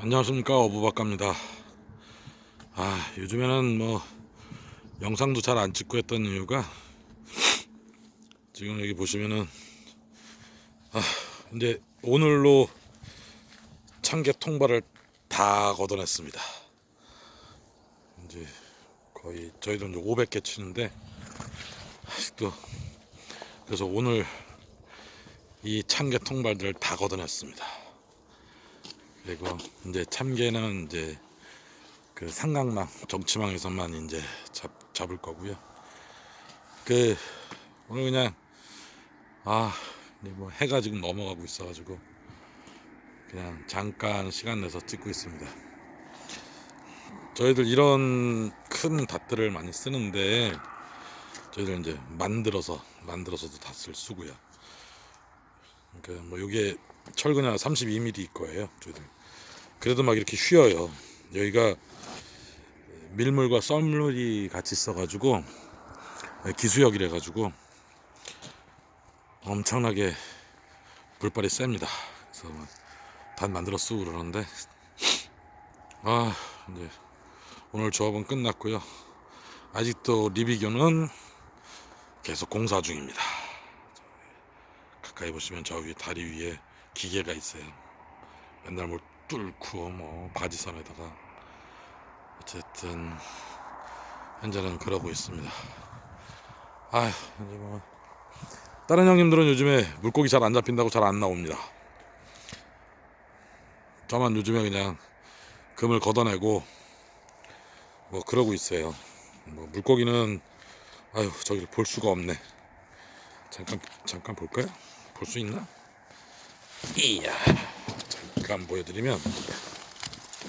안녕하십니까 어부박갑니다. 아 요즘에는 뭐 영상도 잘 안 찍고 했던 이유가 지금 여기 보시면은 아 이제 오늘로 참개 통발을 다 걷어냈습니다. 이제 거의 저희도 이제 500개 치는데 아직도 그래서 오늘 이 참개 통발들을 다 걷어냈습니다 그리고 이제 참개는 이제 그 상강망 정치망에서만 이제 잡, 잡을 거고요. 그 오늘 그냥 아 뭐 해가 지금 넘어가고 있어가지고 그냥 잠깐 시간 내서 찍고 있습니다. 저희들 이런 큰 닷들을 많이 쓰는데 저희들 이제 만들어서 만들어서도 닷을 쓰고요. 그러니까 뭐 요게 철근이 32mm 거예요. 저희들. 그래도 막 이렇게 휘어요. 여기가 밀물과 썰물이 같이 있어가지고 기수역이래 가지고 엄청나게 물발이 셉니다. 그래서 단 만들어 쓰고 그러는데 아 이제 오늘 조합은 끝났고요. 아직도 리비교는 계속 공사 중입니다. 가까이 보시면 저위 다리 위에 기계가 있어요. 맨날 뭘 뚫고 뭐 바지선에다가 어쨌든 현재는 그러고 있습니다. 아휴 이제 뭐 다른 형님들은 요즘에 물고기 잘 안 잡힌다고 잘 안 나옵니다. 저만 요즘에 그냥 금을 걷어내고 뭐 그러고 있어요. 뭐 물고기는 아유 저기를 볼 수가 없네. 잠깐 잠깐 볼까요? 볼 수 있나? 이야 잠깐 보여드리면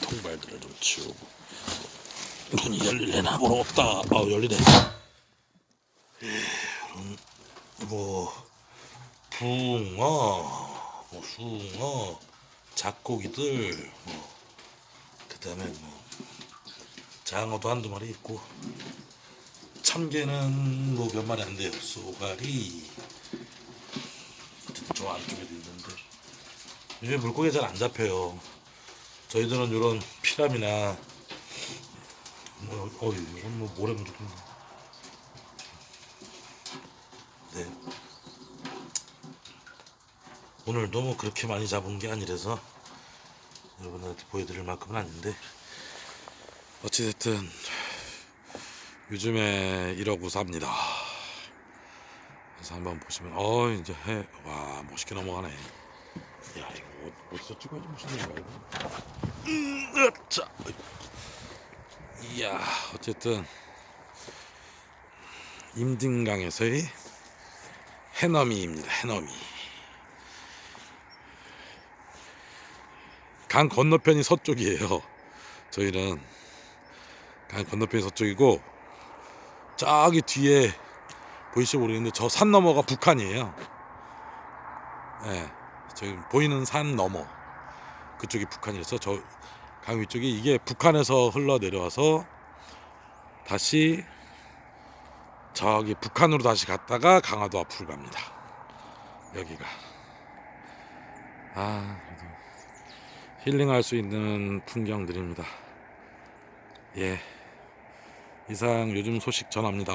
통발들을 좀 치우고. 문이 열릴래나? 보러 없다. 아 열리네. 음, 뭐 붕어 뭐 숭어 잡고기들 뭐 그다음에 뭐 장어도 한두 마리 있고 참게는 뭐 몇 마리 안 돼요. 쏘가리. 저 있는데 요새 물고기 잘 안 잡혀요. 저희들은 이런 피람이나 뭐 어이 이건 뭐 모래 무조건 네 오늘 너무 그렇게 많이 잡은 게 아니라서 여러분한테 보여드릴 만큼은 아닌데 어찌됐든 요즘에 이러고 삽니다. 그래서 한번 보시면 어 이제 해 와 멋있게 넘어가네. 야 이거 어- 어디서 찍어야지 멋있는 거야 이거. 음, 자, 이야 어쨌든 임진강에서의 해넘이입니다. 해넘이. 강 건너편이 서쪽이에요. 저희는 강 건너편이 서쪽이고 저기 뒤에 보이실지 모르겠는데 저 산 너머가 북한이에요. 예. 저기 보이는 산 너머 그쪽이 북한이어서 저 강 위쪽이 이게 북한에서 흘러 내려와서 다시 저기 북한으로 다시 갔다가 강화도 앞으로 갑니다. 여기가 아 그래도 힐링할 수 있는 풍경들입니다. 예 이상 요즘 소식 전합니다.